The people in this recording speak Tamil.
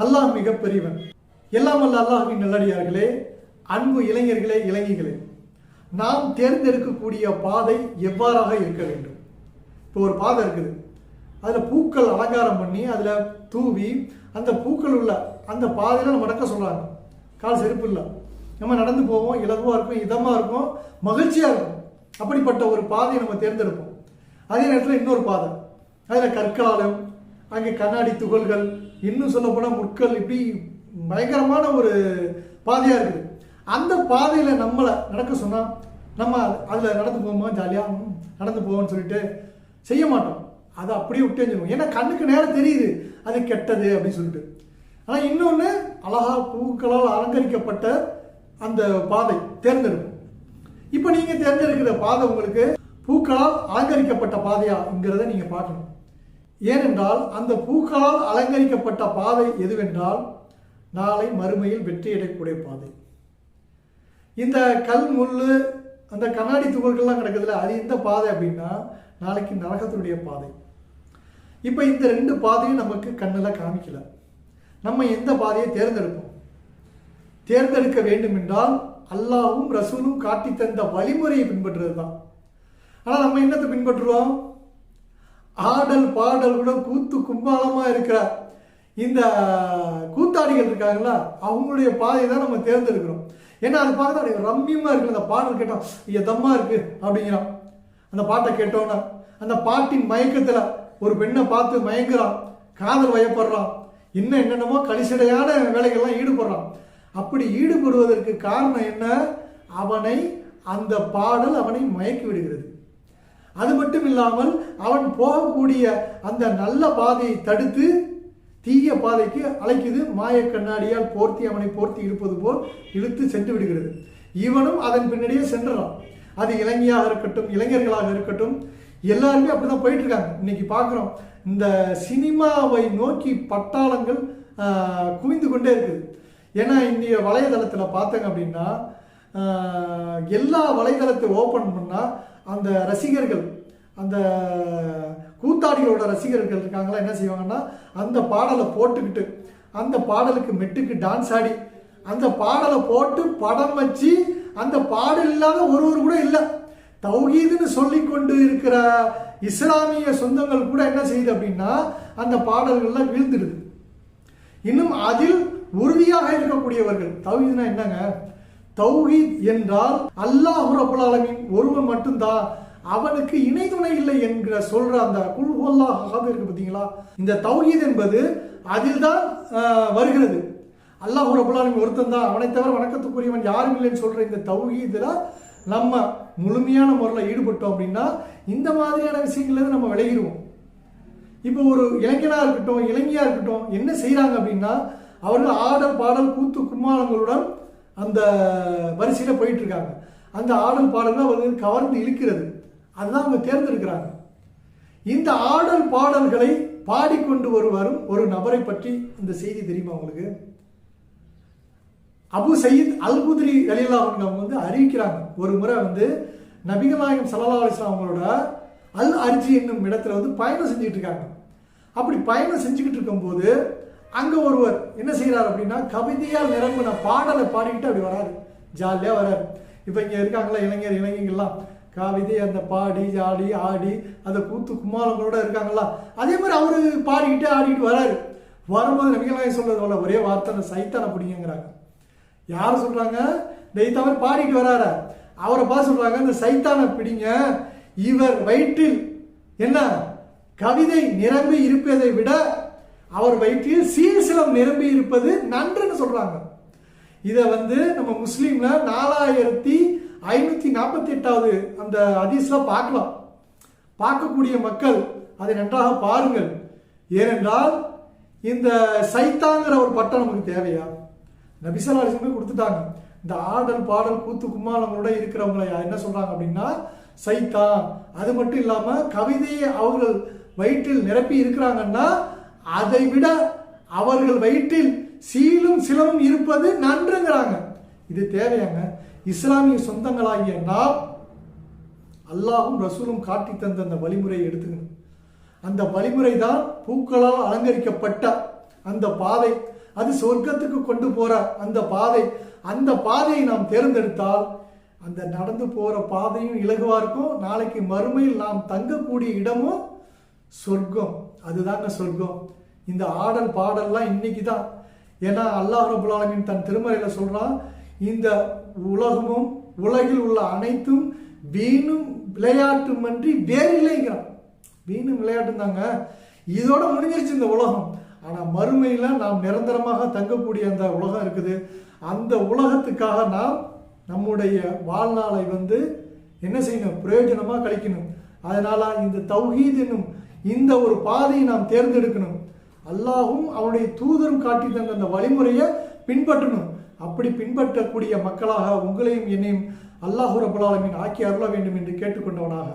அல்லாஹ் மிக பெரியவன் எல்லாம் வல்ல அல்லாஹின் நல்லடியார்களே அன்பு இளைஞர்களே இளைஞர்களே நாம் தேர்ந்தெடுக்கக்கூடிய பாதை எவ்வாறாக இருக்க வேண்டும்? இப்போ ஒரு பாதை இருக்குது. அதில் பூக்கள் அலங்காரம் பண்ணி அதில் தூவி அந்த பூக்கள் உள்ள அந்த பாதையில் நம்ம நடக்க சொல்கிறாங்க கால் செருப்பு இல்லை. நம்ம நடந்து போவோம் இலகுவாக இருக்கும் இதமாக இருக்கும் மகிழ்ச்சியாக இருக்கும். அப்படிப்பட்ட ஒரு பாதையை நம்ம தேர்ந்தெடுப்போம். அதே நேரத்தில் இன்னொரு பாதை. அதில் கற்களாலும் அங்கே கண்ணாடி துகள்கள் இன்னும் சொல்லப்போனால் முட்கள் இப்படி பயங்கரமான ஒரு பாதையாக இருக்குது. அந்த பாதையில் நம்மளை நடக்க சொன்னால் நம்ம அதில் நடந்து போவோமா ஜாலியாக நடந்து போவோம்னு சொல்லிட்டு செய்ய மாட்டோம். அதை அப்படியே விட்டே சொல்லுவோம் ஏன்னா கண்ணுக்கு நேரம் தெரியுது அது கெட்டது அப்படின்னு சொல்லிட்டு. ஆனால் இன்னொன்று அழகா பூக்களால் அலங்கரிக்கப்பட்ட அந்த பாதை தேர்ந்தெடுக்கும் இப்போ நீங்கள் தேர்ந்தெடுக்கிற பாதை உங்களுக்கு பூக்களால் அலங்கரிக்கப்பட்ட பாதையாங்கிறத நீங்கள் பார்க்கணும். ஏனென்றால் அந்த பூக்களால் அலங்கரிக்கப்பட்ட பாதை எதுவென்றால் நாளை மறுமையில் வெற்றியடையக்கூடிய பாதை. இந்த கல் முள்ளு அந்த கண்ணாடி துகள்கள்லாம் கிடக்குதுல அது எந்த பாதை அப்படின்னா நாளைக்கு நரகத்தினுடைய பாதை. இப்போ இந்த ரெண்டு பாதையும் நமக்கு கண்ணில் காமிக்கல. நம்ம எந்த பாதையை தேர்ந்தெடுப்போம்? தேர்ந்தெடுக்க வேண்டும் என்றால் அல்லாஹ்வும் ரசூலும் காட்டி தந்த வழிமுறையை பின்பற்றுறது தான் ஆனால் நம்ம என்னத்தை பின்பற்றுறோம்? ஆடல் பாடல் கூட கூத்து கும்பாலமாக இருக்கிற இந்த கூத்தாடிகள் இருக்காங்களா அவங்களுடைய பாதையை தான் நம்ம தேர்ந்தெடுக்கிறோம். ஏன்னா அது பார்க்க அப்படி ரம்மியமாக இருக்கு அந்த பாடல் கேட்டோம் எதமாக இருக்கு அப்படிங்கிறான். அந்த பாட்டை கேட்டோன்னா அந்த பாட்டின் மயக்கத்தில் ஒரு பெண்ணை பார்த்து மயங்குறான் காதல் வயப்படுறான் இன்னும் என்னென்னமோ கலிசடையான வேலைகள்லாம் ஈடுபடுறான். அப்படி ஈடுபடுவதற்கு காரணம் என்ன? அவனை அந்த பாடல் அவனை மயக்கி விடுகிறது. அது மட்டும் இல்லாமல் அவன் போகக்கூடிய அந்த நல்ல பாதையை தடுத்து தீய பாதைக்கு அழைக்குது மாய கண்ணாடியால் போர்த்தி அவனை போர்த்தி இருப்பது போல் இழுத்து சென்று விடுகிறது. இவனும் அதன் பின்னாடியே சென்றான் அது இளைஞராக இருக்கட்டும் இளைஞர்களாக இருக்கட்டும் எல்லாருமே அப்படிதான் போயிட்டு இருக்காங்க இன்னைக்கு பார்க்குறோம் இந்த சினிமாவை நோக்கி பட்டாளங்கள் குவிந்து கொண்டே இருக்குது. ஏன்னா இந்திய வலைதளத்தில் பார்த்தங்க அப்படின்னா எல்லா வலைதளத்தை ஓப்பன் பண்ணால் அந்த ரசிகர்கள் அந்த கூத்தாடிகளோட ரசிகர்கள் இருக்காங்களா என்ன செய்வாங்கன்னா அந்த பாடலை போட்டுக்கிட்டு அந்த பாடலுக்கு மெட்டுக்கு டான்ஸ் ஆடி அந்த பாடலை போட்டு படம் வச்சு அந்த பாடல் இல்லாத ஒருவர் கூட இல்லை. தௌகீதுன்னு சொல்லி கொண்டு இருக்கிற இஸ்லாமிய சொந்தங்கள் கூட என்ன செய்யுது அப்படின்னா அந்த பாடல்கள்லாம் வீழ்ந்துடுது. இன்னும் அதில் உறுதியாக இருக்கக்கூடியவர்கள் தௌஹீத்னா என்னங்க? தௌஹீத் என்றால் அல்லாஹ் ரபுல் ஒருவன் மட்டும்தான் அவனுக்கு இணை துணை இல்லை என்கிற சொல்ற அந்த குல்ஹுல்லாஹ் அஹத் இருக்கு பார்த்தீங்களா? இந்த தௌஹீத் என்பது அதில் தான் வருகிறது. அல்லாஹ் ரபுல் ஆலமீன் ஒருத்தன் தான் அவனை தவிர வணக்கத்துக்குரியவன் யாரும் இல்லைன்னு சொல்ற இந்த தௌஹீதுல நம்ம முழுமையான முறையில் ஈடுபட்டோம் அப்படின்னா இந்த மாதிரியான விஷயங்கள்ல நம்ம விளையிடுவோம் இப்போ ஒரு இளைஞனா இருக்கட்டும் இளைஞியா இருக்கட்டும் என்ன செய்கிறாங்க அப்படின்னா அவர்கள் ஆடல் பாடல் கூத்து கும்மாளங்களுடன் அந்த வரிசையில் போயிட்டுருக்காங்க. அந்த ஆடல் பாடல் அவர்கள் கவர்ந்து இழுக்கிறது. அதுதான் அவங்க தேர்ந்தெடுக்கிறாங்க. இந்த ஆடல் பாடல்களை பாடிக்கொண்டு வருவரும் ஒரு நபரை பற்றி இந்த செய்தி தெரியுமா உங்களுக்கு? அபு சயீத் அல்குதிரி அலிலா அவங்க வந்து அறிவிக்கிறாங்க. ஒரு முறை வந்து நபிகநாயகம் சல்லா அலிஸ்லாம் அவங்களோட அல் அர்ஜி என்னும் இடத்துல வந்து பயணம் செஞ்சுட்டு இருக்காங்க. அப்படி பயணம் செஞ்சுக்கிட்டு இருக்கும்போது அங்கே ஒருவர் என்ன செய்கிறார் அப்படின்னா கவிதையாக நிரம்பின பாடலை பாடிக்கிட்டு அப்படி வராரு. ஜாலியாக வராரு. இப்போ இங்கே இருக்காங்களா இளைஞர் இளைஞர்கள்லாம்? கவிதை அந்த பாடி ஆடி ஆடி அந்த கூத்து குமாரங்களோட இருக்காங்களா? அதே மாதிரி அவரு பாடிக்கிட்டு ஆடிக்கிட்டு வராரு. வரும்போது நபிகள் சொல்றது போல ஒரே வார்த்தை அந்த சைத்தான பிடிங்கிறாங்க யார் சொல்றாங்க? டெய்த் பாடிட்டு வராரு? அவரை பார்த்து சொல்றாங்க இந்த சைத்தான பிடிங்க. இவர் வயிற்றில் என்ன? கவிதை நிரம்பி இருப்பதை விட அவர் வயிற்றில் சீர்சிலம் நிரம்பி இருப்பது நன்றுன்னு சொல்றாங்க. இதை வந்து நம்ம முஸ்லீம்ல நாலாயிரத்தி ஐநூத்தி நாற்பத்தி எட்டாவது அந்த அதிசல பார்க்கலாம். பார்க்கக்கூடிய மக்கள் அதை நன்றாக பாருங்கள். ஏனென்றால் இந்த சைத்தாங்கிற ஒரு பட்டம் நமக்கு தேவையா? நபிசல்லா அலிஸ்லமே கொடுத்துட்டாங்க. இந்த ஆடல் பாடல் கூத்து கும்மாளங்களோட இருக்கிறவங்களை என்ன சொல்றாங்க அப்படின்னா சைத்தான். அது மட்டும் இல்லாம கவிதையை அவர்கள் வயிற்றில் நிரப்பி இருக்கிறாங்கன்னா அதை விட அவர்கள் வயிற்றில் சீலும் சிலமும் இருப்பது நன்றுங்கிறாங்க. இது தேவையாங்க. இஸ்லாமிய சொந்தங்களாகிய நாம் அல்லாஹும் ரசூலும் காட்டி தந்த அந்த வழிமுறையை எடுத்துக்கணும். அந்த வழிமுறை தான் பூக்களால் அலங்கரிக்கப்பட்ட அந்த பாதை. அது சொர்க்கத்துக்கு கொண்டு போற அந்த பாதை. அந்த பாதையை நாம் தேர்ந்தெடுத்தால் அந்த நடந்து போற பாதையும் இலகுவா இருக்கும். நாளைக்கு மறுமையில் நாம் தங்கக்கூடிய இடமும் சொர்க்கம். அதுதாங்க சொர்க்கம். இந்த ஆடல் பாடல்லாம் இன்னைக்கு தான் ஏன்னா அல்லாஹ் ரபுல்லாலமின் தன் திருமறையில் சொல்கிறான் இந்த உலகமும் உலகில் உள்ள அனைத்தும் வீணும் விளையாட்டுமன்றி வேறில்லைங்கிறான் வீணும் விளையாட்டும் தாங்க. இதோட முடிஞ்சிருச்சு இந்த உலகம். ஆனால் மறுமையில் நாம் நிரந்தரமாக தங்கக்கூடிய அந்த உலகம் இருக்குது. அந்த உலகத்துக்காக நாம் நம்முடைய வாழ்நாளை வந்து என்ன செய்யணும்? பிரயோஜனமாக கழிக்கணும். அதனால் இந்த தௌஹீத் என்னும் இந்த ஒரு பாதையை நாம் தேர்ந்தெடுக்கணும். அல்லாஹும் அவனுடைய தூதரும் காட்டி தந்த அந்த வழிமுறையை பின்பற்றணும். அப்படி பின்பற்றக்கூடிய மக்களாக உங்களையும் என்னையும் அல்லாஹு ரபுல் ஆக்கி அருள வேண்டும் என்று கேட்டுக்கொண்டவனாக.